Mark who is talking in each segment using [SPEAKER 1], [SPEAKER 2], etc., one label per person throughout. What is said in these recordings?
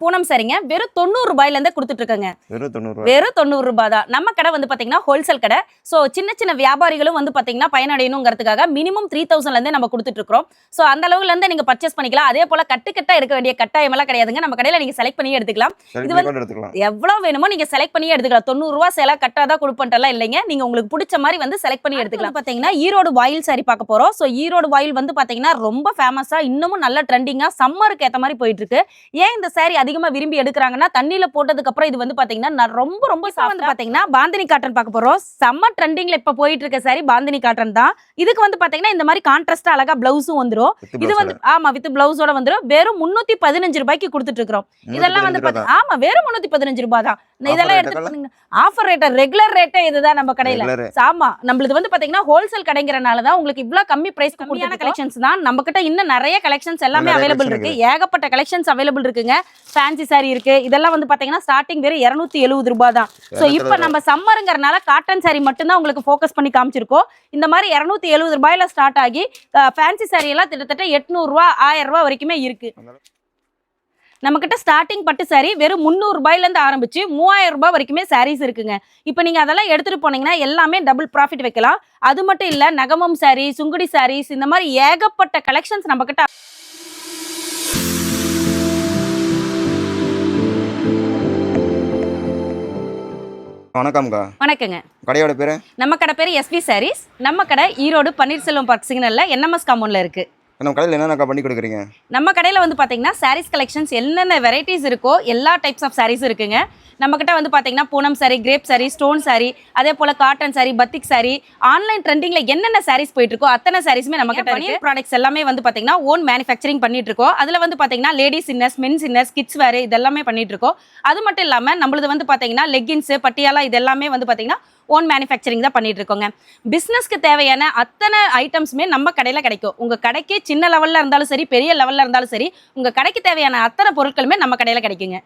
[SPEAKER 1] பூனம் சரிங்க. வெறும் தொண்ணூறு ரூபாயில இருந்தே கொடுத்துட்டு இருக்கங்க
[SPEAKER 2] வெறும் தொண்ணூறு
[SPEAKER 1] வெறும் தொண்ணூறு ரூபாய் தான். நம்ம கடை வந்து பாத்தீங்கன்னா ஹோல்சேல் கடை. சோ சின்ன சின்ன வியாபாரிகளும் வந்து பாத்தீங்கன்னா பயனடையணுங்கிறதுக்காக மினிமம் த்ரீ தௌசண்ட்ல இருந்தே நம்ம கொடுத்துட்டு இருக்கோம் சோ அந்த அளவுல இருந்து நீங்க பர்ச்சேஸ் பண்ணிக்கலாம். அதே போல கட்டு கட்டா எடுக்க வேண்டிய கட்டாயம் எல்லாம் கிடையாதுங்க. நம்ம கடையில நீங்க செலக்ட் பண்ணி எடுத்துக்கலாம். இது வந்து- எவ்வளவு வேணுமோ நீங்க செலக்ட் பண்ணி எடுத்துக்கலாம். தொண்ணூறு ரூபா சேலை கட்டாதான் கொடுப்பன்ட்டெல்லாம் இல்லைங்க. நீங்க உங்களுக்கு பிடிச்ச மாதிரி வந்து செலக்ட் பண்ணி எடுத்துக்கலாம். பாத்தீங்கன்னா ஈரோடு வாயில் சாரி பார்க்க போறோம். சோ ஈரோடு வாயில் வந்து பாத்தீங்கன்னா ரொம்ப ஃபேமஸா இன்னமும் நல்ல ட்ரெண்டிங்கா சம்மருக்கு ஏத்த மாதிரி போயிட்டு இருக்கு ஏன் இந்த சாரி அதிகமா விரும்பி எடுக்கிறாங்கன்னா தண்ணியில போட்டதுக்கு அப்புறம் இது வந்து பாத்தீங்கன்னா ந- ரொம்ப ரொம்ப வந்து பாத்தீங்கன்னா பாந்தினி காட்டன் பார்க்க போறோம். செம்ம ட்ரெண்டிங்ல இப்ப போயிட்டு இருக்க சாரி பாந்தினி காட்டன் தான். இதுக்கு வந்து பாத்தீங்கன்னா இந்த மாதிரி கான்ட்ராஸ்டா அழகா பிளவுஸும் வந்துரும்.
[SPEAKER 2] வித்து
[SPEAKER 1] இது வந்து ஆமா வித் பிளவுஸோட வந்துரும். வெறும் முன்னூத்தி பதினஞ்சு ரூபாய்க்கு கொடுத்துட்டு இருக்கிறோம். இதெல்லாம் வந்து பாத்தீங்க ஆமா வெறும் முன்னூத்தி பதினஞ்சு ரூபாய் தான். இதெல்லாம்
[SPEAKER 2] rate
[SPEAKER 1] எடுத்து ஆஃபர் ரேட் ரெகுலர் ரேட்டே இதுதான் நம்ம கடையில. ஆமா நம்மளுது வந்து பாத்தீங்கன்னா ஹோல்சேல் கடைங்கிறனால தான் உங்களுக்கு இவ்வளவு கம்மி பிரைஸ் கம்மியான கலெக்ஷன்ஸ் தான். நம்ம கிட்ட இன்னும் நிறைய கலெக்ஷன்ஸ் எல்லாமே அவைலபிள் இருக்கு. ஏகப்பட்ட கலெக்ஷன்ஸ் அவைலபிள் இருக்குங்க. ஃபேன்சி saree இருக்கு. இதெல்லாம் வந்து பாத்தீங்கன்னா ஸ்டார்டிங் வெறும் 270 எழுபது ரூபாய் தான். ஸோ இப்போ நம்ம சம்மருங்கிறனால காட்டன் saree மட்டும்தான் உங்களுக்கு ஃபோக்கஸ் பண்ணி காமிச்சிருக்கோம். இந்த மாதிரி 270 எழுபது ரூபாயில ஸ்டார்ட் ஆகி ஃபேன்சி saree எல்லாம் கிட்டத்தட்ட எட்நூறுரூவா ஆயிரம் ரூபாய் வரைக்குமே இருக்கு. நம்மக்கிட்ட ஸ்டார்டிங் பட்டு saree வெறும் முந்நூறு ரூபாயிலேருந்து ஆரம்பிச்சு மூவாயிரம் ரூபாய் வரைக்குமே sarees இருக்குங்க. இப்போ நீங்கள் அதெல்லாம் எடுத்துகிட்டு போனீங்கன்னா எல்லாமே டபுள் ப்ராஃபிட் வைக்கலாம். அது மட்டும் இல்லை நகமம் saree சுங்குடி sarees இந்த மாதிரி ஏகப்பட்ட கலெக்ஷன்ஸ் நம்மக்கிட்ட
[SPEAKER 2] வணக்கம்க்கா.
[SPEAKER 1] வணக்கங்க.
[SPEAKER 2] கடையோட பேரு?
[SPEAKER 1] நம்ம கடை பேர் எஸ்வி sarees. நம்ம கடை ஈரோடு பன்னீர்செல்வம் பார்க் சிக்னலில் என்எம்எஸ் காம்பவுண்டில் இருக்குது
[SPEAKER 2] நம்ம கடையில் என்னென்னக்கா பண்ணி கொடுக்குறீங்க?
[SPEAKER 1] நம்ம கடையில் வந்து பார்த்தீங்கன்னா sarees கலெக்ஷன்ஸ் என்னென்ன வெரைட்டிஸ் இருக்கோ எல்லா டைப்ஸ் ஆஃப் sarees இருக்குங்க. நம்மக்கிட்ட வந்து பார்த்தீங்கன்னா Poonam saree crepe saree stone saree அதே போல் cotton saree batik saree online ட்ரெண்டிங்கில் என்னென்ன sarees போயிட்டு இருக்கோ அத்தனை சாரீஸுமே நம்ம கிட்ட பனியன் ப்ராடக்ட்ஸ் எல்லாமே வந்து பார்த்தீங்கன்னா ஓன் மேனுஃபேக்சரிங் பண்ணிட்டு இருக்கோம் அதில் வந்து பார்த்தீங்கன்னா ladies inners mens inners kids வேறு இதெல்லாமே பண்ணிட்டு இருக்கோம் அது மட்டும் இல்லாமல் நம்மளது வந்து பார்த்தீங்கன்னா லெக்கின்ஸு பட்டியாலா இது எல்லாமே வந்து பார்த்தீங்கன்னா ஓன் மேனுஃபேக்சரிங் தான் பண்ணிட்டு இருக்கோங்க பிஸ்னஸ்க்கு தேவையான அத்தனை ஐட்டம்ஸுமே நம்ம கடையில் கிடைக்கும். உங்கள் கடைக்கு சின்ன லெவலில் இருந்தாலும் சரி பெரிய லெவலில் இருந்தாலும் சரி உங்கள் கடைக்கு தேவையான அத்தனை பொருட்களுமே நம்ம கடையில் கிடைக்குங்க.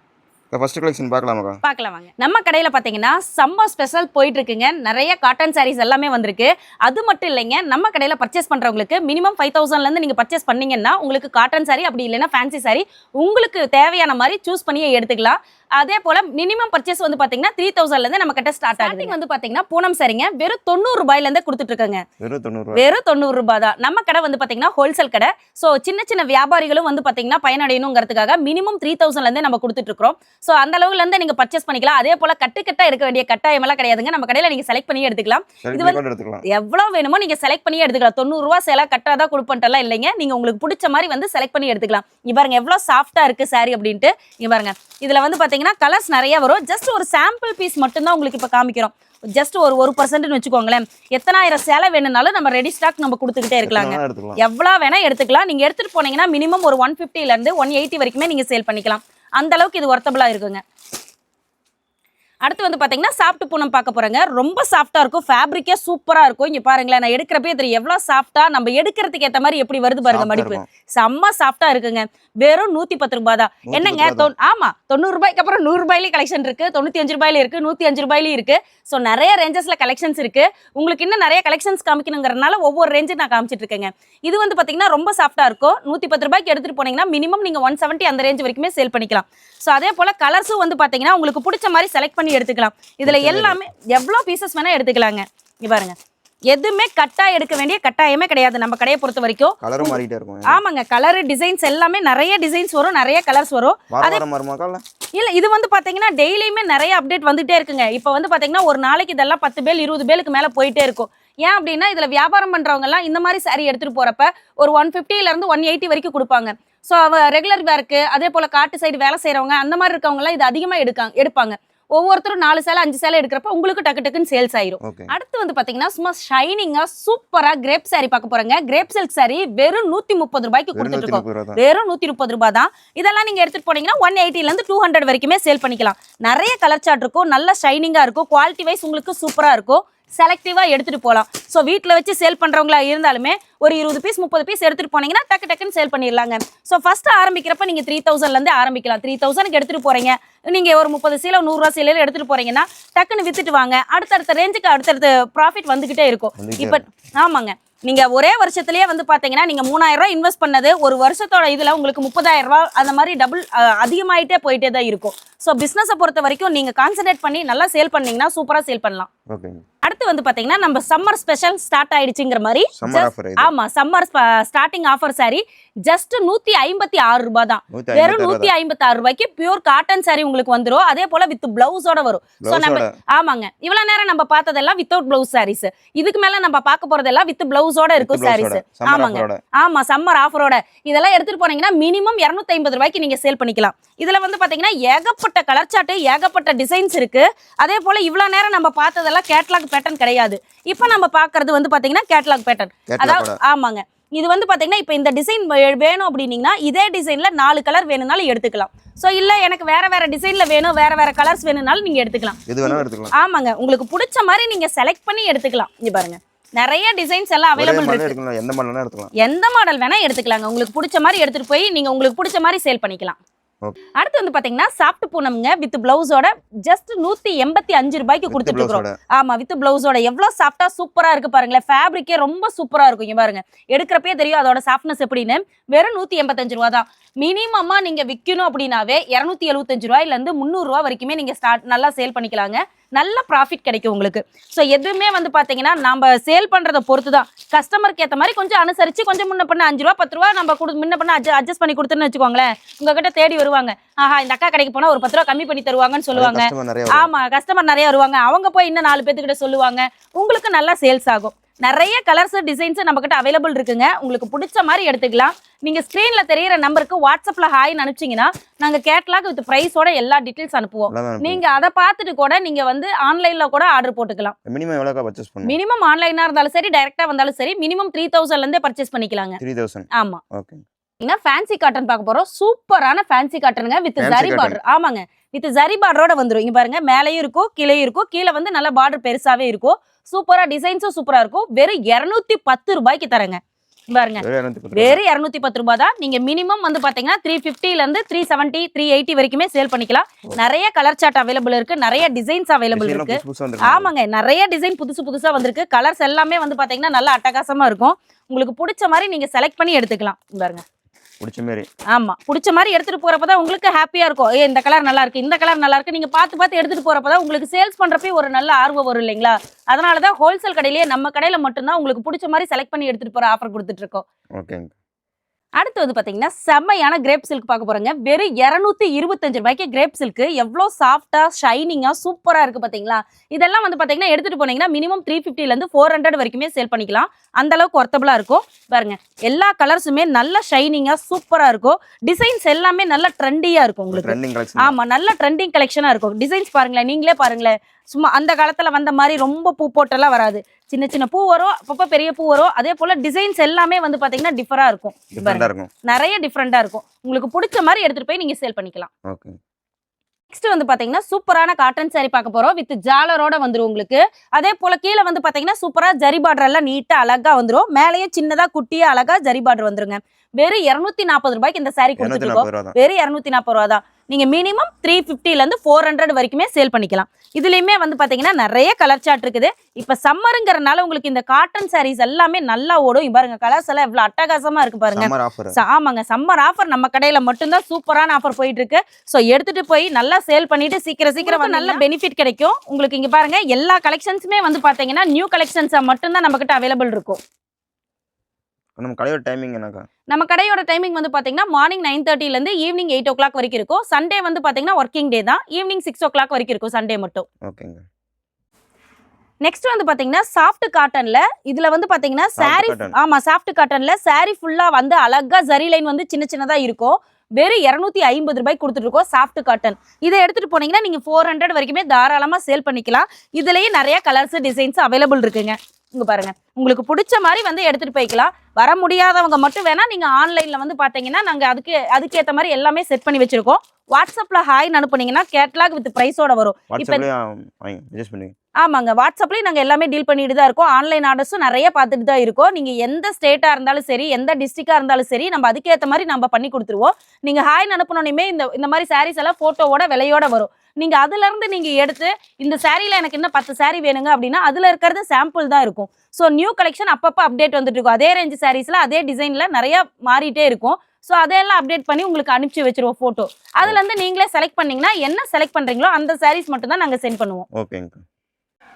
[SPEAKER 2] ஃபர்ஸ்ட் கலெக்ஷன் பார்க்கலாமாக்கா
[SPEAKER 1] பார்க்கலாம் வாங்க. நம்ம கடையில் பார்த்தீங்கன்னா சம்மர் ஸ்பெஷல் போயிட்டு இருக்குங்க நிறைய காட்டன் sarees எல்லாமே வந்திருக்கு. அது மட்டும் இல்லைங்க நம்ம கடையில் பர்ச்சேஸ் பண்ணுறவங்களுக்கு மினிமம் ஃபைவ் தௌசண்ட்லேருந்து நீங்கள் பர்ச்சேஸ் பண்ணீங்கன்னா உங்களுக்கு காட்டன் saree அப்படி இல்லைன்னா ஃபேன்சி saree உங்களுக்கு தேவையான மாதிரி சூஸ் பண்ணியே எடுத்துக்கலாம். அதே போல் மினிமம் பர்ச்சேஸ் வந்து பார்த்தீங்கன்னா த்ரீ தௌசண்ட்லேருந்து நம்ம கிட்ட ஸ்டார்ட் ஆகுது வந்து பார்த்தீங்கன்னா பூனம் சரிங்க வெறும் தொண்ணூறு ரூபாயிலேருந்து கொடுத்துட்டு இருக்கோங்க
[SPEAKER 2] வெறும் தொண்ணூறு
[SPEAKER 1] வெறும் தொண்ணூறு ரூபாய் தான். நம்ம கடை வந்து பாத்தீங்கன்னா ஹோல்சேல் கடை. ஸோ சின்ன சின்ன வியாபாரிகளும் வந்து பாத்தீங்கன்னா பயனடையணுங்கிறதுக்காக மினிமம் த்ரீ தௌசண்ட்ல இருந்தே நம்ம கொடுத்துட்டு இருக்கோம் ஸோ அந்த அளவுல இருந்து நீங்க பர்ச்சேஸ் பண்ணிக்கலாம். அதே போல கட்டு கட்டா எடுக்க வேண்டிய கட்டாயம் எல்லாம் கிடையாதுங்க. நம்ம கடையில நீங்க செலக்ட் பண்ணி எடுத்துக்கலாம்.
[SPEAKER 2] சரி
[SPEAKER 1] இது
[SPEAKER 2] எடுத்துக்கலாம்.
[SPEAKER 1] எவ்வளவு வேணுமோ நீங்க செலக்ட் பண்ணி எடுத்துக்கலாம். தொண்ணூறு ரூபா சேலை கட்டாதான் கொடுப்பன்ட்டெல்லாம் இல்லைங்க. நீங்க உங்களுக்கு பிடிச்ச மாதிரி வந்து செலக்ட் பண்ணி எடுத்துக்கலாம். இங்க பாருங்க எவ்வளவு சாஃப்டா இருக்கு saree அப்படின்ட்டு. இங்க பாருங்க. இதுல வந்து பாத்தீங்கன்னா கலர்ஸ் நிறைய வரும். ஜஸ்ட் ஒரு சாம்பிள் பீஸ் மட்டும்தான் உங்களுக்கு இப்ப காமிக்கிறோம். ஜஸ்ட் ஒரு ஒரு பர்சன்ட்னு வச்சுக்கோங்களேன். எத்தனாயிரம் சேலை வேணும்னாலும் நம்ம ரெடி ஸ்டாக் நம்ம கொடுத்துக்கிட்டே இருக்கலாங்க.
[SPEAKER 2] எத்தனை வேணா எடுத்துக்கலாம்.
[SPEAKER 1] எவ்வளோ வேணா எடுத்துக்கலாம். நீங்க எடுத்துட்டு போனீங்கன்னா மினிமம் ஒரு ஒன் இருந்து ஒன் எயிட்டி வரைக்குமே நீங்க சேல் பண்ணிக்கலாம். அந்த அளவுக்கு இது ஒர்த்தபிளா இருக்குங்க. அடுத்து வந்து பாத்தீங்கன்னா சாஃப்ட் பூனம் பார்க்க போறேங்க. ரொம்ப சாஃப்டா இருக்கும். ஃபேப்ரிக்கே சூப்பரா இருக்கும். இங்க பாருங்களேன் நான் எடுக்கிறப்பே தெரியும். எவ்வளவு சாஃப்டா நம்ம எடுக்கிறதுக்கு ஏத்த மாதிரி எப்படி வருது பாருங்க மடிப்பு. செம்ம சாஃப்டா இருக்குங்க. வெறும் நூத்தி பத்து ரூபாய் தான். என்னங்க? தொ- ஆமா தொண்ணூறு ரூபாய்க்கு அப்புறம் நூறு ரூபாயிலே கலெக்ஷன் இருக்கு. தொண்ணூத்தி அஞ்சு ரூபாயில இருக்கு. நூத்தி அஞ்சு ரூபாயிலும் இருக்கு. ஸோ நிறைய ரேஞ்சஸ்ல கலெக்ஷன்ஸ் இருக்கு. உங்களுக்கு இன்னும் நிறைய கலெக்ஷன்ஸ் காமிக்கணுங்கிறனால ஒவ்வொரு ரேஞ்சு நான் காமிச்சிட்டு இருக்கேங்க. இது வந்து பாத்தீங்கன்னா ரொம்ப சாஃப்டா இருக்கும். நூத்தி பத்து ரூபாய்க்கு எடுத்துட்டு போனீங்கன்னா மினிமம் நீங்க ஒன் செவன்ட்டி அந்த ரேஞ்ச் வரைக்குமே சேல் பண்ணிக்கலாம். ஸோ அதே போல கலர்ஸும் வந்து பாத்தீங்கன்னா உங்களுக்கு பிடிச்ச மாதிரி செலக்ட் பண்ணி எடுத்துக்கலாம். இதுல எல்லாமே எவ்வளோ பீசஸ் வேணா எடுத்துக்கலாங்க. இங்க பாருங்க. எதுவுமே கட்டா எடுக்க வேண்டிய கட்டாயமே கிடையாது. நம்ம கடையை பொறுத்த வரைக்கும்.
[SPEAKER 2] கலரும் மாறிட்டே இருக்கும்?
[SPEAKER 1] ஆமாங்க கலர் டிசைன்ஸ் எல்லாமே நிறைய டிசைன்ஸ் வரும் நிறைய கலர்ஸ் வரும்.
[SPEAKER 2] இல்ல
[SPEAKER 1] இது வந்து பாத்தீங்கன்னா டெய்லியுமே நிறைய அப்டேட் வந்துட்டே இருக்குங்க. இப்போ வந்து பாத்தீங்கன்னா ஒரு நாளைக்கு இதெல்லாம் பத்து பேர் இருபது பேருக்கு மேல போயிட்டே இருக்கும். ஏன் அப்படின்னா இதுல வியாபாரம் பண்றவங்க எல்லாம் இந்த மாதிரி saree எடுத்துட்டு போறப்ப ஒரு ஒன் ல இருந்து ஒன் எயிட்டி வரைக்கும் கொடுப்பாங்க. ஸோ அவ ரெகுலர் வேர்க்கு அதே போல காட்டு சைடு வேலை செய்றவங்க அந்த மாதிரி இருக்கவங்க எல்லாம் இது அதிகமா எடுக்காங்க எடுப்பாங்க. ஒவ்வொருத்தரும் நாலு சேலை அஞ்சு சேலை எடுக்கிறப்ப உங்களுக்கு டக்கு டக்குன்னு சேல்ஸ் ஆயிரும். அடுத்து வந்து பாத்தீங்கன்னா சும்மா ஷைனிங்கா சூப்பரா கிரேப் saree பார்க்க போறேங்க. கிரேப் சில்க் saree வெறும் நூத்தி முப்பது ரூபாய்க்கு கொடுத்துட்டு இருக்கோம். வெறும் நூத்தி முப்பது ரூபாய் தான் இதெல்லாம் நீங்க எடுத்துட்டு போனீங்கன்னா ஒன் எயிட்டில இருந்து டூ ஹண்ட்ரட் வரைக்குமே சேல் பண்ணிக்கலாம். நிறைய கலர் சார்ட் இருக்கும். நல்ல ஷைனிங்கா இருக்கும். குவாலிட்டி வைஸ் உங்களுக்கு சூப்பரா இருக்கும். செலக்டிவா எடுத்துட்டு போகலாம் ஸோ வீட்டில் வச்சு சேல் பண்றவங்களா இருந்தாலுமே ஒரு இருபது பீஸ் முப்பது பீஸ் எடுத்துட்டு போனீங்கன்னா டக்கு டக்குன்னு சேல் பண்ணிடலாங்க. ஸோ ஃபர்ஸ்ட் ஆரம்பிக்கிறப்ப நீங்க த்ரீ தௌசண்ட்லேருந்து ஆரம்பிக்கலாம். த்ரீ தௌசண்ட்க்கு எடுத்துட்டு போறீங்க. நீங்க ஒரு முப்பது சீலை நூறுரூவா சீலையில எடுத்துட்டு போறீங்கன்னா டக்குன்னு வித்துட்டு வாங்க. அடுத்தடுத்த ரேஞ்சுக்கு அடுத்தடுத்த ப்ராஃபிட் வந்துகிட்டே இருக்கும். இப்போ ஆமாங்க. நீங்க ஒரே வருஷத்துலயே வந்து பாத்தீங்கன்னா நீங்க மூணாயிரம் ரூபாய் இன்வெஸ்ட் பண்ணது ஒரு வருஷத்தோட இதுல உங்களுக்கு முப்பதாயிரம் ரூபாய் அந்த மாதிரி டபுள் அதிகமாயிட்டே போயிட்டே தான் இருக்கும். ஸோ பிசினஸை பொறுத்த வரைக்கும் நீங்க கான்சென்ட்ரேட் பண்ணி நல்லா சேல் பண்ணீங்கன்னா சூப்பரா சேல் பண்ணலாம்.
[SPEAKER 2] ஓகேங்க.
[SPEAKER 1] அடுத்து வந்து பாத்தீங்கன்னா நம்ம சம்மர் ஸ்பெஷல் ஸ்டார்ட் ஆயிடுச்சுங்கிற மாதிரி ஆமா summer starting offer saree just நூத்தி ஐம்பத்தி ஆறு ரூபாய் தான் வெறும் நூத்தி ஐம்பத்தி ஆறு ரூபாய்க்கு பியூர் காட்டன் saree உங்களுக்கு வந்துரும். அதே போல வித் பிளவுஸோட வரும். ஸோ நம்ம ஆமாங்க. இவ்வளவு நேரம் நம்ம பார்த்ததெல்லாம் வித்தவுட் பிளவுஸ் சாரீஸ் இதுக்கு மேல நம்ம பார்க்க போறதெல்லாம் வித் பிளவுஸோட இருக்கும் சாரீஸ் ஆமாங்க. ஆமா சம்மர் ஆஃபரோட இதெல்லாம் எடுத்துட்டு போனீங்கன்னா மினிமம் 250 ஐம்பது ரூபாய்க்கு நீங்க சேல் பண்ணிக்கலாம். இதுல வந்து பாத்தீங்கன்னா ஏகப்பட்ட கலர் சார்ட் ஏகப்பட்ட டிசைன்ஸ் இருக்கு. அதே போல இவ்வளவு நேரம் நம்ம பார்த்ததெல்லாம் கேட்லாக் பேட்டர்ன் கிடையாது. இப்போ நம்ம பார்க்கிறது வந்து பாத்தீங்கன்னா கேட்லாக் பேட்டர்ன் அதாவது ஆமாங்க. இது வந்து பாத்தீங்கன்னா இப்போ இந்த டிசைன் வேணும் அப்படின்னீங்கன்னா இதே டிசைன்ல நாலு கலர் வேணும்னாலும் எடுத்துக்கலாம். ஸோ இல்ல எனக்கு வேற வேற டிசைன்ல வேணும் வேற வேற கலர்ஸ் வேணும்னாலும் நீங்க எடுத்துக்கலாம்.
[SPEAKER 2] எது வேணாலும் எடுத்துக்கலாம்.
[SPEAKER 1] ஆமாங்க. உங்களுக்கு பிடிச்ச மாதிரி நீங்க செலக்ட் பண்ணி எடுத்துக்கலாம். இங்க பாருங்க. நிறைய டிசைன்ஸ் எல்லாம் அவைலபிள் இருக்கு.
[SPEAKER 2] எந்த மாடலாம் எடுத்துக்கலாம்.
[SPEAKER 1] எந்த மாடல் வேணா எடுத்துக்கலாங்க. உங்களுக்கு பிடிச்ச மாதிரி எடுத்துட்டு போய் நீங்க உங்களுக்கு பிடிச்ச மாதிரி சேல் பண்ணிக்கலாம். அடுத்து வந்து பாத்தீங்கன்னா சாப்பிட்டு பூனம்ங்க வித் பிளவுஸோட ஜஸ்ட் நூத்தி எண்பத்தி அஞ்சு ரூபாய்க்கு கொடுத்துட்டு இருக்கிறோம். ஆமா வித் பிளவுஸோட எவ்வளவு சாஃப்டா சூப்பரா இருக்கு பாருங்களேன். ஃபேப்ரிக்கே ரொம்ப சூப்பரா இருக்கும் பாருங்க. எடுக்கிறப்பே தெரியும் அதோட சாஃப்ட்னஸ் எப்படின்னு. வெறும் நூத்தி எண்பத்தஞ்சு ரூபா தான். மினிமமா நீங்க விற்கணும் அப்படின்னாவே இரநூத்தி எழுபத்தஞ்சு ரூபாயில இருந்து முந்நூறு ரூபா வரைக்குமே நீங்க ஸ்டார்ட் நல்லா சேல் பண்ணிக்கலாங்க. நல்ல ப்ராஃபிட் கிடைக்கும் உங்களுக்கு. ஸோ எதுவுமே வந்து பாத்தீங்கன்னா நம்ம சேல் பண்றதை பொறுத்து தான் கஸ்டமருக்கு ஏற்ற மாதிரி கொஞ்சம் அனுசரிச்சு கொஞ்சம் முன்ன பண்ண அஞ்சு ரூபா பத்து ரூபா நம்ம கொடு முன்ன பண்ண அட்ஜஸ்ட் பண்ணி கொடுத்துன்னு வச்சுக்கோங்களேன். உங்ககிட்ட தேடி வருவாங்க. ஆஹா இந்த அக்கா கடைக்கு போனா ஒரு பத்து ரூபா கம்மி பண்ணி தருவாங்கன்னு சொல்லுவாங்க.
[SPEAKER 2] கஸ்டமர் நிறைய வரும்.
[SPEAKER 1] ஆமா கஸ்டமர் நிறைய வருவாங்க. அவங்க போய் இன்னும் நாலு பேத்துக்கிட்ட சொல்லுவாங்க. உங்களுக்கு நல்லா சேல்ஸ் ஆகும். நிறைய கலர்ஸ் டிசைன்ஸ் நம்ம கிட்ட அவைலபிள் இருக்குங்க. உங்களுக்கு பிடிச்ச மாதிரி எடுத்துக்கலாம். நீங்க ஸ்கிரீன்ல தெரியிற நம்பருக்கு வாட்ஸ்அப்ல ஹாய்னு அனுப்பிச்சீங்கன்னா நாங்க கேட்லாக் வித் பிரைஸோட எல்லா டீடைல்ஸ் அனுப்புவோம். நீங்க அதை பார்த்துட்டு கூட நீங்க வந்து ஆன்லைன்ல கூட ஆர்டர் போட்டுக்கலாம்.
[SPEAKER 2] மினிமம் எவ்வளோக்கா பர்ச்சேஸ் பண்ணும்
[SPEAKER 1] மினிமம் ஆன்லைனா இருந்தாலும் சரி டைரக்டா வந்தாலும் சரி மினிமம் த்ரீ தௌசண்ட்ல இருந்தே பர்ச்சேஸ் பண்ணிக்கலாங்க.
[SPEAKER 2] த்ரீ தௌசண்ட்
[SPEAKER 1] ஆமா.
[SPEAKER 2] ஓகே
[SPEAKER 1] ஃபேன்சி காட்டன் பார்க்க போறோம். சூப்பரான ஃபேன்சி காட்டனுங்க வித் ஜரி. பார்டர் ஆமாங்க. வித் ஜரி பார்டரோட வந்துரும். இங்க பாருங்க மேலேயும் இருக்கும் கீழேயும் இருக்கும். கீழே வந்து நல்ல பார்டர் பெருசாவே இருக்கும். சூப்பரா டிசைன்ஸும் சூப்பரா இருக்கும். வெறும் 210 பத்து ரூபாய்க்கு தரேங்க. பாருங்க.
[SPEAKER 2] வெறும் இரநூத்தி பத்து
[SPEAKER 1] வெறும் 210 பத்து ரூபாய் தான். நீங்க மினிமம் வந்து பாத்தீங்கன்னா த்ரீ ல இருந்து த்ரீ செவன்ட்டி த்ரீ எயிட்டி வரைக்குமே சேல் பண்ணிக்கலாம். நிறைய கலர் சார்ட் அவைலபிள் இருக்கு. நிறைய டிசைன்ஸ் அவைலபிள் இருக்கு. ஆமாங்க. நிறைய டிசைன் புதுசு புதுசா வந்திருக்கு. கலர்ஸ் எல்லாமே வந்து பாத்தீங்கன்னா நல்லா அட்டகாசமா இருக்கும். உங்களுக்கு பிடிச்ச மாதிரி நீங்க செலக்ட் பண்ணி எடுத்துக்கலாம். பாருங்க.
[SPEAKER 2] பிடிச்ச மாதிரி
[SPEAKER 1] ஆமா. பிடிச்ச மாதிரி எடுத்துட்டு போறப்பதான் உங்களுக்கு ஹாப்பியா இருக்கும். ஏ இந்த கலர் நல்லா இருக்கு இந்த கலர் நல்லா இருக்கு. நீங்க பார்த்து பார்த்து எடுத்துட்டு போறப்பதான் உங்களுக்கு சேல்ஸ் பண்றப்பே ஒரு நல்ல ஆர்வம் வரும் இல்லைங்களா? அதனாலதான் ஹோல்சேல் கடையிலேயே நம்ம கடையில மட்டும்தான் உங்களுக்கு பிடிச்ச மாதிரி செலக்ட் பண்ணி எடுத்துட்டு போற ஆஃபர் கொடுத்துட்டு இருக்கோம்.
[SPEAKER 2] ஓகேங்க.
[SPEAKER 1] அடுத்து வந்து பாத்தீங்கன்னா செம்மையான கிரேப் சில்க் பார்க்க போறோங்க. வெறும் இருநூத்தி இருபத்தஞ்சு ரூபாய்க்கு கிரேப் சில்க் எவ்வளோ சாஃப்டா ஷைனிங்கா சூப்பரா இருக்கு பாத்தீங்களா? இதெல்லாம் வந்து பாத்தீங்கன்னா எடுத்துட்டு போனீங்கன்னா மினிமம் த்ரீ இருந்து ஃபோர் ஹண்ட்ரட் வரைக்குமே சேல் பண்ணிக்கலாம். அந்த அளவுக்கு ஒர்த்தபிளா இருக்கும். பாருங்க எல்லா கலர்ஸுமே நல்ல ஷைனிங்கா சூப்பரா இருக்கும். டிசைன்ஸ் எல்லாமே நல்ல ட்ரெண்டியா இருக்கும் உங்களுக்கு.
[SPEAKER 2] ட்ரெண்டிங் கலெக்ஷன்
[SPEAKER 1] ஆமா நல்ல ட்ரெண்டிங் கலெக்ஷனா இருக்கும். டிசைன்ஸ் பாருங்களேன் நீங்களே பாருங்களேன். சும்மா அந்த காலத்துல வந்த மாதிரி ரொம்ப பூ போட்டெல்லாம் வராது. சின்ன சின்ன பூ வரும் அப்பப்போ பெரிய பூ வரும். அதே போல டிசைன்ஸ் எல்லாமே வந்து பாத்தீங்கன்னா டிஃபரா இருக்கும். நிறைய டிஃப்ரெண்டா இருக்கும். உங்களுக்கு பிடிச்ச மாதிரி எடுத்துட்டு போய் நீங்க சேல் பண்ணிக்கலாம்.
[SPEAKER 2] ஓகே.
[SPEAKER 1] நெக்ஸ்ட் வந்து பாத்தீங்கன்னா சூப்பரான காட்டன் saree பார்க்க போறோம். வித் ஜாலரோட வந்துரும் உங்களுக்கு. அதே போல கீழே வந்து பாத்தீங்கன்னா சூப்பரா ஜரி பார்டர் எல்லாம் நீட்டா அழகா வந்துரும். மேலேயே சின்னதா குட்டியா அழகா ஜரி பார்டர் வந்துருங்க. வெறும் இருநூத்தி நாற்பது ரூபாய்க்கு இந்த கொடுத்துட்டு
[SPEAKER 2] ரூபா தான்
[SPEAKER 1] வெறும் இரநூத்தி நாற்பது ரூபா தான் நீங்க மினிமம் த்ரீ இருந்து ஃபோர் ஹண்ட்ரட் வரைக்குமே சேல் பண்ணிக்கலாம். இதுலயுமே வந்து பாத்தீங்கன்னா நிறைய கலர் சார்ட் இருக்குது. இப்ப சம்மருங்கிறனால உங்களுக்கு இந்த காட்டன் sarees எல்லாமே நல்லா ஓடும். இங்க பாருங்க கலர்ஸ் எல்லாம் எவ்வளவு அட்டகாசமா இருக்கு பாருங்க. ஆமாங்க சம்மர் ஆஃபர் நம்ம கடையில மட்டும்தான் சூப்பரான ஆஃபர் போயிட்டு இருக்கு ஸோ எடுத்துட்டு போய் நல்லா சேல் பண்ணிட்டு சீக்கிரம் சீக்கிரம் வந்து நல்ல பெனிஃபிட் கிடைக்கும். உங்களுக்கு இங்க பாருங்க எல்லா கலெக்ஷன்ஸுமே வந்து பாத்தீங்கன்னா நியூ கலெக்ஷன்ஸா மட்டும்தான் நம்ம கிட்ட அவைலபிள் இருக்கும்.
[SPEAKER 2] நம்ம கடையோட டைமிங் என்னக்கா?
[SPEAKER 1] நம்ம கடையோட டைமிங் வந்து பாத்தீங்கன்னா மார்னிங் நைன் இருந்து ஈவினிங் எயிட் ஓ கிளாக் வரைக்கும் இருக்கும். சண்டே வந்து பாத்தீங்கன்னா ஒர்க்கிங் டே தான். ஈவினிங் சிக்ஸ் ஓ கிளாக் வரைக்கும் இருக்கும் சண்டே மட்டும்.
[SPEAKER 2] ஓகேங்க.
[SPEAKER 1] நெக்ஸ்ட் வந்து பாத்தீங்கன்னா சாஃப்ட் காட்டன்ல இதுல வந்து பாத்தீங்கன்னா
[SPEAKER 2] Soft
[SPEAKER 1] saree
[SPEAKER 2] cotton.
[SPEAKER 1] ஆமா சாஃப்ட் காட்டன்ல saree ஃபுல்லா வந்து அழகா ஜரி லைன் வந்து சின்ன சின்னதா இருக்கும். வெறும் இரநூத்தி ஐம்பது ரூபாய்க்கு கொடுத்துட்டு இருக்கோம் சாஃப்ட் காட்டன் இதை எடுத்துட்டு போனீங்கன்னா நீங்க ஃபோர் ஹண்ட்ரட் வரைக்குமே தாராளமா சேல் பண்ணிக்கலாம். இதுலயே நிறைய கலர்ஸ் டிசைன்ஸ் அவைலபிள் இருக்குங்க. இங்க பாருங்க. உங்களுக்கு பிடிச்ச மாதிரி வந்து எடுத்துட்டு போய்க்கலாம். வர முடியாதவங்க மட்டும் வேணா நீங்க ஆன்லைன்ல வந்து பாத்தீங்கன்னா நாங்க அதுக்கு அதுக்கேத்த மாதிரி எல்லாமே செட் பண்ணி வச்சிருக்கோம். வாட்ஸ்அப்ல ஹாய் அனுப்புனீங்கன்னா கேட்லாக் வித் பிரைஸோட வரும்.
[SPEAKER 2] பண்ணி
[SPEAKER 1] ஆமாங்க. வாட்ஸ்அப்லேயும் நாங்கள் எல்லாமே டீல் பண்ணிட்டு தான் இருக்கோம். ஆன்லைன் ஆர்டர்ஸும் நிறைய பார்த்துட்டு தான் இருக்கோம். நீங்கள் எந்த ஸ்டேட்டாக இருந்தாலும் சரி எந்த டிஸ்ட்ரிக்டாக இருந்தாலும் சரி நம்ம அதுக்கேற்ற மாதிரி நம்ம பண்ணி கொடுத்துருவோம். நீங்கள் ஹாய் அனுப்பினோனையுமே இந்த இந்த மாதிரி சாரீஸ் எல்லாம் ஃபோட்டோவோட விலையோட வரும். நீங்கள் அதுலேருந்து நீங்கள் எடுத்து இந்த சாரியில் எனக்கு இன்னும் பத்து saree வேணுங்க அப்படின்னா அதில் இருக்கிறது சாம்பிள் தான் இருக்கும். ஸோ நியூ கலெக்ஷன் அப்பப்போ அப்டேட் வந்துட்டு இருக்கும். அதே ரேஞ்ச் சாரீஸில் அதே டிசைனில் நிறையா மாறிட்டே இருக்கும். ஸோ அதையெல்லாம் அப்டேட் பண்ணி உங்களுக்கு அனுப்பிச்சு வச்சிருவோம் ஃபோட்டோ அதுலேருந்து நீங்களே செலக்ட் பண்ணிங்கன்னா என்ன செலக்ட் பண்ணுறீங்களோ அந்த சாரீஸ் மட்டும் தான் நாங்கள் சென்ட் பண்ணுவோம்.
[SPEAKER 2] ஓகேங்க.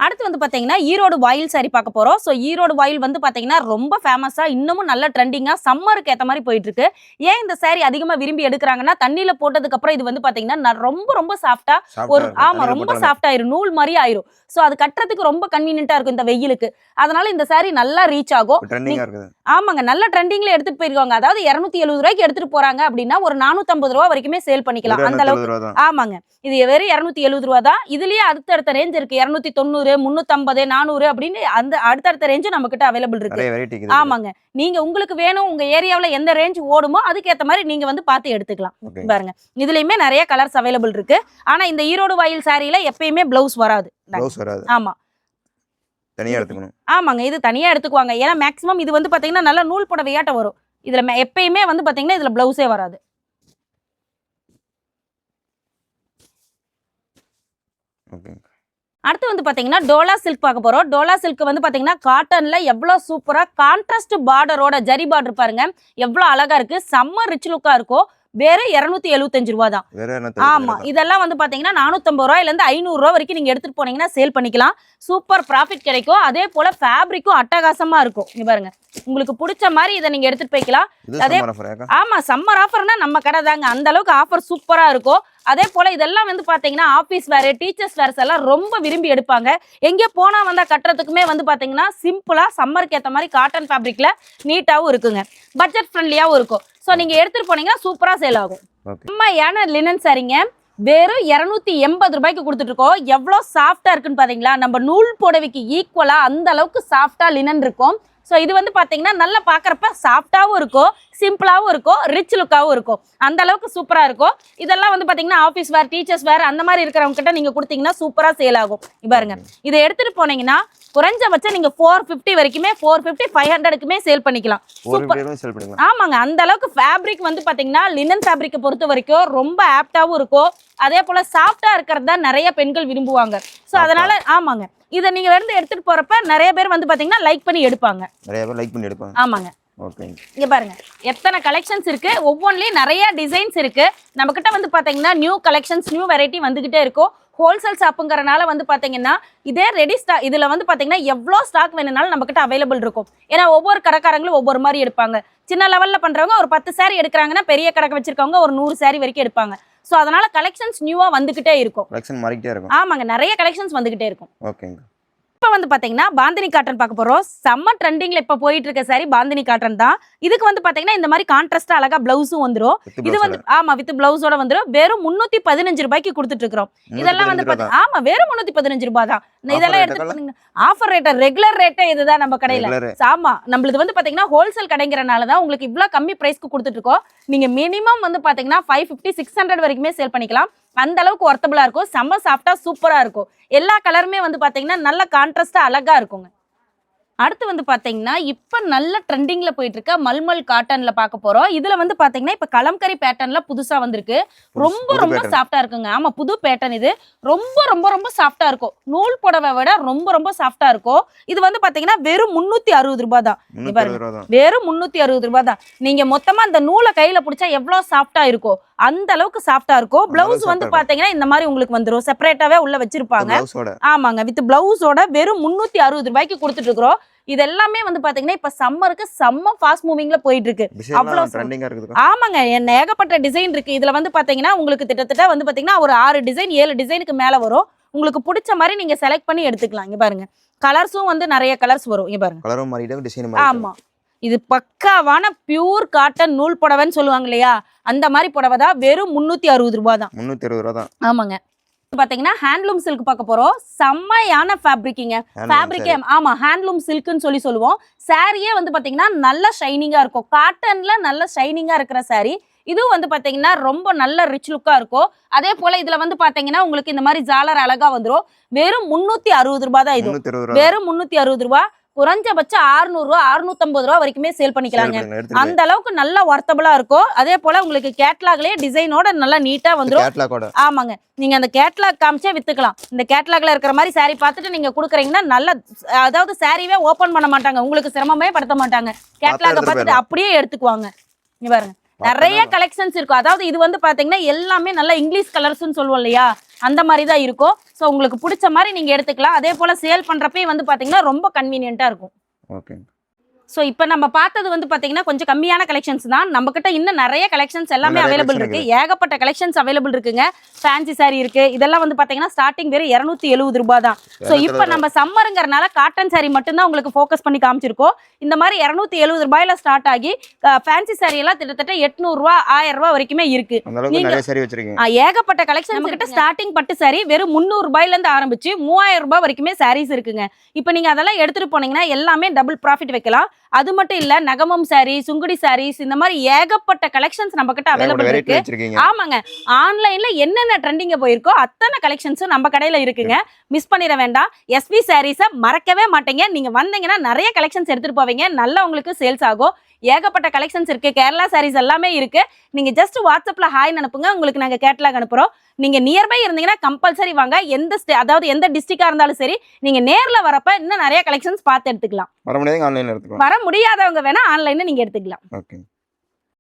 [SPEAKER 1] அடுத்து வந்து பார்த்தீங்கன்னா ஈரோடு வாயில் சாரி பார்க்க போகிறோம் ஸோ ஈரோடு வாயில் வந்து பார்த்தீங்கன்னா ரொம்ப ஃபேமஸாக இன்னமும் நல்ல ட்ரெண்டிங்காக சம்மருக்கு ஏற்ற மாதிரி போயிட்டு இருக்கு ஏன் இந்த saree அதிகமாக விரும்பி எடுக்கிறாங்கன்னா தண்ணியில் போட்டதுக்கு அப்புறம் இது வந்து பார்த்தீங்கன்னா ரொம்ப ரொம்ப சாஃப்டா ஒரு ஆமா ரொம்ப சாஃப்ட் ஆயிரும். நூல் மாதிரி ஆயிரும். ஸோ அது கட்டுறதுக்கு ரொம்ப கன்வீனியன்ட்டா இருக்கும் இந்த வெயிலுக்கு. அதனால இந்த saree நல்லா ரீச் ஆகும். ஆமாங்க நல்ல ட்ரெண்டிங்ல எடுத்துட்டு போயிருக்காங்க. அதாவது இரநூத்தி எழுபது ரூபாய்க்கு எடுத்துட்டு போறாங்க அப்படின்னா ஒரு நானூத்தம்பது ரூபா வரைக்குமே சேல் பண்ணிக்கலாம். அந்த அளவுக்கு ஆமாங்க. இது வெறும் இரநூத்தி எழுபது ரூபா தான். இதுலயே அடுத்தடுத்த ரேஞ்ச் இருக்கு. இரநூத்தி தொண்ணூறு முந்நூத்தம்பது நானூறு அப்படின்னு அந்த அடுத்தடுத்த ரேஞ்சும் நம்ம கிட்ட அவைலபிள் இருக்கு. ஆமாங்க. நீங்க உங்களுக்கு வேணும் உங்க ஏரியாவுல எந்த ரேஞ்ச் ஓடுமோ அதுக்கேத்த மாதிரி நீங்க வந்து பார்த்து எடுத்துக்கலாம். பாருங்க. இதுலயுமே நிறைய கலர்ஸ் அவைலபிள் இருக்கு. ஆனா இந்த ஈரோடு வாயில் சாரியில எப்பயுமே பிளவுஸ் வராது. ஆமா.
[SPEAKER 2] தனியாக எடுத்துக்கணும்.
[SPEAKER 1] ஆமாங்க. இது தனியா எடுத்துக்குவாங்க. ஏன்னா மேக்ஸிமம் இது வந்து பாத்தீங்கன்னா நல்ல நூல் புடவையாட்ட வரும். இதுல எப்பயுமே வந்து பாத்தீங்கன்னா இதுல பிளவுஸே வராது.
[SPEAKER 2] ஓகேங்க
[SPEAKER 1] அடுத்து வந்து பார்த்தீங்கன்னா டோலா சில்க் பார்க்க போகிறோம் டோலா சில்க் வந்து பார்த்தீங்கன்னா காட்டனில் எவ்வளோ சூப்பராக கான்ட்ராஸ்ட் பார்டரோட ஜரி பார்டர் பாருங்க. எவ்வளோ அழகாக இருக்குது செம்ம ரிச் லுக்காக இருக்கும் வெறும் இருநூத்தி எழுபத்தஞ்சு ரூபா தான்
[SPEAKER 2] வேற
[SPEAKER 1] ஆமா இதெல்லாம் வந்து பாத்தீங்கன்னா நானூத்தம்பது ரூபாயில இருந்து ஐநூறு ரூபா வரைக்கும் நீங்க எடுத்துட்டு போனீங்கன்னா சேல் பண்ணிக்கலாம். சூப்பர் ப்ராஃபிட் கிடைக்கும். அதே போல ஃபேப்ரிக்கும் அட்டகாசமா இருக்கும். இங்க பாருங்க. உங்களுக்கு பிடிச்ச மாதிரி இதை நீங்க எடுத்துட்டு போய்க்கலாம். அதே- ஆமா சம்மர் ஆஃபர்னா நம்ம கடை தாங்க. அந்த அளவுக்கு ஆஃபர் சூப்பரா இருக்கும். அதே போல இதெல்லாம் வந்து பாத்தீங்கன்னா ஆபீஸ் வேர் டீச்சர்ஸ் வேர்ஸ் எல்லாம் ரொம்ப விரும்பி எடுப்பாங்க. எங்கே போனா வந்தா கட்டுறதுக்குமே வந்து பாத்தீங்கன்னா சிம்பிளா சம்மருக்கு ஏத்த மாதிரி காட்டன் ஃபேப்ரிக்ல நீட்டாவும் இருக்குங்க. பட்ஜெட் ஃப்ரெண்ட்லியாவும் இருக்கும். ஸோ நீங்க எடுத்துட்டு போனீங்கன்னா சூப்பரா சேல் ஆகும். செம்மையான லினன் சாரிங்க. வெறும் இரநூத்தி எண்பது ரூபாய்க்கு கொடுத்துட்டு இருக்கோம் எவ்வளோ சாஃப்டா இருக்குன்னு பாத்தீங்களா? நம்ம நூல் புடவைக்கு ஈக்குவலா அந்த அளவுக்கு சாஃப்டா லினன் இருக்கும். ஸோ இது வந்து பாத்தீங்கன்னா நல்லா பார்க்கறப்ப சாஃப்டாவும் இருக்கும். சிம்பிளாவும் இருக்கும் ரிச் லுக்காவும் இருக்கும். அந்த அளவுக்கு சூப்பரா இருக்கும். இதெல்லாம் வந்து பாத்தீங்கன்னா ஆஃபீஸ் வேர் டீச்சர்ஸ் வேர் அந்த மாதிரி இருக்கிறவங்க கிட்ட நீங்க கொடுத்தீங்கன்னா சூப்பரா சேல் ஆகும். பாருங்க. இதை எடுத்துட்டு போனீங்கன்னா குறைஞ்சபட்சம் நீங்க ஃபோர் ஃபிஃப்டி வரைக்குமே ஃபோர் ஃபிஃப்டி ஃபைவ் ஹண்ட்ரடுக்குமே சேல் பண்ணிக்கலாம். சூப்பர் ஆமாங்க. அந்த அளவுக்கு ஃபேப்ரிக் வந்து பாத்தீங்கன்னா லினன் ஃபேப்ரிக்கை பொறுத்த வரைக்கும் ரொம்ப ஆப்டாவும் இருக்கும். அதே போல சாஃப்டா இருக்கிறது தான் நிறைய பெண்கள் விரும்புவாங்க. ஸோ அதனால ஆமாங்க. இதை நீங்க வந்து எடுத்துட்டு போறப்ப நிறைய பேர் வந்து பாத்தீங்கன்னா லைக் பண்ணி எடுப்பாங்க.
[SPEAKER 2] நிறைய பேர் லைக் பண்ணி எடுப்பாங்க.
[SPEAKER 1] ஆமாங்க. இங்க பாருங்க. எத்தனை கலெக்ஷன்ஸ் இருக்கு? ஒவ்வொன்றிலையும் நிறைய டிசைன்ஸ் இருக்கு. நம்ம கிட்ட வந்து பாத்தீங்கன்னா நியூ கலெக்ஷன்ஸ் நியூ வெரைட்டி வந்துகிட்டே இருக்கும். ஹோல்சேல் ஷாப்புங்கிறனால வந்து பாத்தீங்கன்னா இதே ரெடி ஸ்டா இதுல வந்து பாத்தீங்கன்னா எவ்வளோ ஸ்டாக் வேணும்னாலும் நம்ம கிட்ட அவைலபிள் இருக்கும். ஏன்னா ஒவ்வொரு கடைக்காரங்களும் ஒவ்வொரு மாதிரி எடுப்பாங்க. சின்ன லெவல்ல பண்றவங்க ஒரு பத்து saree எடுக்கிறாங்கன்னா பெரிய கடை வச்சிருக்கவங்க ஒரு நூறு saree வரைக்கும் எடுப்பாங்க. ஸோ அதனால கலெக்ஷன்ஸ் நியூவா வந்துகிட்டே இருக்கும்.
[SPEAKER 2] கலெக்ஷன் மாறிக்கிட்டே இருக்கும்.
[SPEAKER 1] ஆமாங்க நிறைய கலெக்ஷன்ஸ் வந்துகிட்டே இருக்கும்.
[SPEAKER 2] ஓகேங்க.
[SPEAKER 1] இப்போ வந்து பாத்தீங்கன்னா பாந்தினி காட்டன் பார்க்க போறோம். செம்ம ட்ரெண்டிங்ல இப்போ போயிட்டு இருக்க சாரி பாந்தினி காட்டன் தான். இதுக்கு வந்து பாத்தீங்கன்னா இந்த மாதிரி கான்ட்ராஸ்டா அழகா பிளவுஸும் வந்துரும்.
[SPEAKER 2] வித்
[SPEAKER 1] இது வந்து ஆமா வித் பிளவுஸோட வந்துரும். வெறும் முன்னூத்தி பதினஞ்சு ரூபாய்க்கு கொடுத்துட்டு இருக்கிறோம் இதெல்லாம் வந்து பாத்தீங்க ஆமா வெறும் முன்னூத்தி பதினஞ்சு ரூபாய் தான். இதெல்லாம் எடுத்து ஆஃபர் ரேட் ரெகுலர் ரேட்டே இதுதான் நம்ம கடையில. ஆமா நம்மளுது வந்து பாத்தீங்கன்னா ஹோல்சேல் கடைங்கிறனால தான் உங்களுக்கு இவ்ளோ கம்மி பிரைஸ்க்கு கொடுத்துட்டு இருக்கோம் நீங்க மினிமம் வந்து பாத்தீங்கன்னா ஃபைவ் ஃபிஃப்டி சிக்ஸ் ஹண்ட்ரட் வரைக்குமே சேல் பண்ணிக்கலாம். அந்த அளவுக்கு ஒர்த்தபிளா இருக்கும். செம்ம சாஃப்டா சூப்பரா இருக்கும். எல்லா கலருமே வந்து பாத்தீங்கன்னா நல்ல கான்ட்ராஸ்டா அழகா இருக்குங்க. அடுத்து வந்து பாத்தீங்கன்னா இப்ப நல்ல ட்ரெண்டிங்ல போயிட்டு இருக்க மல்மல் காட்டன்ல பார்க்க போறோம். இதுல வந்து பாத்தீங்கன்னா இப்ப கலம்கரி பேட்டர்ன்ல புதுசா வந்திருக்கு. ரொம்ப ரொம்ப சாஃப்டா இருக்குங்க. ஆமா புது பேட்டர்ன் இது. ரொம்ப ரொம்ப ரொம்ப சாஃப்டா இருக்கும். நூல் புடவை விட ரொம்ப ரொம்ப சாஃப்டா இருக்கும். இது வந்து பாத்தீங்கன்னா வெறும் முன்னூத்தி அறுபது ரூபாய் தான்.
[SPEAKER 2] முந்நூற்றி
[SPEAKER 1] பாருங்க.
[SPEAKER 2] அறுபது ரூபா தான்.
[SPEAKER 1] வெறும் முன்னூத்தி அறுபது ரூபாய் தான். நீங்க மொத்தமா அந்த நூலை கையில பிடிச்சா எவ்வளவு சாஃப்டா இருக்கும். அந்த அளவுக்கு சாஃப்டா இருக்கும் பிளவுஸ் வந்து பாத்தீங்கன்னா இந்த மாதிரி உங்களுக்கு வந்துரும். செப்பரேட்டாவே உள்ள வச்சிருப்பாங்க. ஆமாங்க. வித் பிளவுஸோட வெறும் முன்னூத்தி அறுபது ரூபாய்க்கு கொடுத்துட்டு இருக்கிறோம். இது எல்லாமே வந்து பாத்தீங்கன்னா இப்ப சம்மருக்கு செம்ம ஃபாஸ்ட் மூவிங்ல போயிட்டு இருக்கு அவ்வளவு ஆமாங்க என்ன ஏகப்பட்ட டிசைன் இருக்கு. இதுல வந்து பாத்தீங்கன்னா உங்களுக்கு கிட்டத்தட்ட வந்து பாத்தீங்கன்னா ஒரு ஆறு டிசைன் ஏழு டிசைனுக்கு மேல வரும். உங்களுக்கு பிடிச்ச மாதிரி நீங்க செலக்ட் பண்ணி எடுத்துக்கலாம். இங்க பாருங்க. கலர்ஸும் வந்து நிறைய கலர்ஸ் வரும். இங்க பாருங்க.
[SPEAKER 2] கலரும் மாறிட்டு டிசைன்
[SPEAKER 1] ஆமா. இது பக்காவான பியூர் காட்டன் நூல் புடவைன்னு சொல்லுவாங்க இல்லையா? அந்த மாதிரி புடவை தான் வெறும் முன்னூத்தி அறுபது ரூபாய் தான்.
[SPEAKER 2] முந்நூற்றி அறுபது ரூபா தான்.
[SPEAKER 1] ஆமாங்க. பாத்தீங்கன்னா ஹேண்ட்லூம் சில்க் பார்க்க போறோம். செம்மையான ஃபேப்ரிக்கிங்க ஃபேப்ரிக்கே ஆமா ஹேண்ட்லூம் சில்க்னு சொல்லி சொல்லுவோம். சாரியே வந்து பாத்தீங்கன்னா நல்ல ஷைனிங்கா இருக்கும். காட்டன்ல நல்ல ஷைனிங்கா இருக்கிற saree. இதுவும் வந்து பாத்தீங்கன்னா ரொம்ப நல்ல ரிச் லுக்கா இருக்கும். அதே போல இதுல வந்து பாத்தீங்கன்னா உங்களுக்கு இந்த மாதிரி ஜாலர் அழகா வந்துரும். வெறும் முன்னூத்தி அறுபது ரூபாய் தான் இது. வெறும் முன்னூத்தி அறுபது ரூபாய் குறைஞ்சபட்சம் 600 ரூபா அறுநூத்தம்பது ரூபா வரைக்குமே சேல் பண்ணிக்கலாங்க. அந்த அளவுக்கு நல்லா ஒர்த்தபிளா இருக்கும். அதே போல உங்களுக்கு கேட்லாக்லயே டிசைனோட நல்லா நீட்டா
[SPEAKER 2] கேட்லாக்கோட
[SPEAKER 1] ஆமாங்க. நீங்க அந்த கேட்லாக் காமிச்சே வித்துக்கலாம். இந்த கேட்லாக்ல இருக்கிற மாதிரி saree பார்த்துட்டு நீங்க குடுக்குறீங்கன்னா நல்ல அதாவது சாரீவே ஓபன் பண்ண மாட்டாங்க. உங்களுக்கு சிரமமே படுத்த மாட்டாங்க. கேட்லாக பார்த்துட்டு அப்படியே எடுத்துக்குவாங்க. இங்க பாருங்க. நிறைய கலெக்ஷன்ஸ் இருக்கும். அதாவது இது வந்து பாத்தீங்கன்னா எல்லாமே நல்ல இங்கிலீஷ் கலர்ஸ்னு சொல்லுவோம் இல்லையா? அந்த மாதிரி தான் இருக்கும். ஸோ உங்களுக்கு பிடிச்ச மாதிரி நீங்கள் எடுத்துக்கலாம். அதே போல் சேல் பண்ணுறப்பையும் வந்து பார்த்தீங்கன்னா ரொம்ப கன்வீனியண்ட்டாக இருக்கும்.
[SPEAKER 2] ஓகேங்க
[SPEAKER 1] ஸோ இப்போ நம்ம பார்த்தது வந்து பார்த்தீங்கன்னா கொஞ்சம் கம்மியான கலெக்ஷன்ஸ் தான். நம்ம கிட்ட இன்னும் நிறைய கலெக்ஷன்ஸ் எல்லாமே அவைலபிள் இருக்கு. ஏகப்பட்ட கலெக்ஷன்ஸ் அவைலபிள் இருக்குங்க. ஃபேன்சி saree இருக்கு. இதெல்லாம் வந்து பார்த்தீங்கன்னா ஸ்டார்டிங் வெறும் இரநூத்தி எழுபது ரூபாய் தான். ஸோ இப்போ நம்ம சம்மருங்கிறனால காட்டன் saree மட்டும்தான் உங்களுக்கு ஃபோக்கஸ் பண்ணி காமிச்சிருக்கோம். இந்த மாதிரி இரநூத்தி எழுபது ரூபாயில ஸ்டார்ட் ஆகி ஃபேன்சி saree எல்லாம் கிட்டத்தட்ட எட்நூறுரூவா ஆயிரம் ரூபாய் வரைக்குமே இருக்கு. நீங்க-
[SPEAKER 2] சரி
[SPEAKER 1] ஏகப்பட்ட கலெக்ஷன் நம்ம கிட்ட ஸ்டார்டிங் பட்டு saree வெறும் முந்நூறு ரூபாயில இருந்து ஆரம்பிச்சு மூவாயிரம் ரூபாய் வரைக்குமே sarees இருக்குங்க. இப்போ நீங்க அதெல்லாம் எடுத்துட்டு போனீங்கன்னா எல்லாமே டபுள் ப்ராஃபிட் வைக்கலாம். அது மட்டும் இல்ல நகமம் saree சுங்குடி sarees இந்த மாதிரி ஏகப்பட்ட கலெக்ஷன்ஸ் நம்ம கிட்ட அவைலபிள் இருக்கு. ஆமாங்க. ஆன்லைன்ல என்னென்ன ட்ரெண்டிங்க போயிருக்கோ அத்தனை கலெக்ஷன்ஸும் நம்ம கடையில இருக்குங்க. மிஸ் பண்ணிட வேண்டாம். எஸ்பி சாரீஸை மறக்கவே மாட்டீங்க. நீங்க வந்தீங்கன்னா நிறைய கலெக்ஷன்ஸ் எடுத்துட்டு போவீங்க. நல்லா உங்களுக்கு சேல்ஸ் ஆகும். ஏகப்பட்ட கலெக்ஷன்ஸ் இருக்கு. கேரளா சாரீஸ் எல்லாமே இருக்கு. நீங்க ஜஸ்ட் வாட்ஸ்அப்ல ஹாய் அனுப்புங்க. உங்களுக்கு நாங்க கேட்லாக் அனுப்புறோம். நீங்க நியர்பை இருந்தீங்கன்னா கம்பல்சரி வாங்க. எந்த ஸ்டே அதாவது எந்த டிஸ்ட்ரிக்டா இருந்தாலும் சரி நீங்க நேர்ல வரப்ப இன்னும் நிறைய கலெக்ஷன்ஸ் பார்த்து
[SPEAKER 2] எடுத்துக்கலாம்.
[SPEAKER 1] வர முடியாதவங்க வேணா ஆன்லைன்ல நீங்க எடுத்துக்கலாம்.
[SPEAKER 2] ஓகே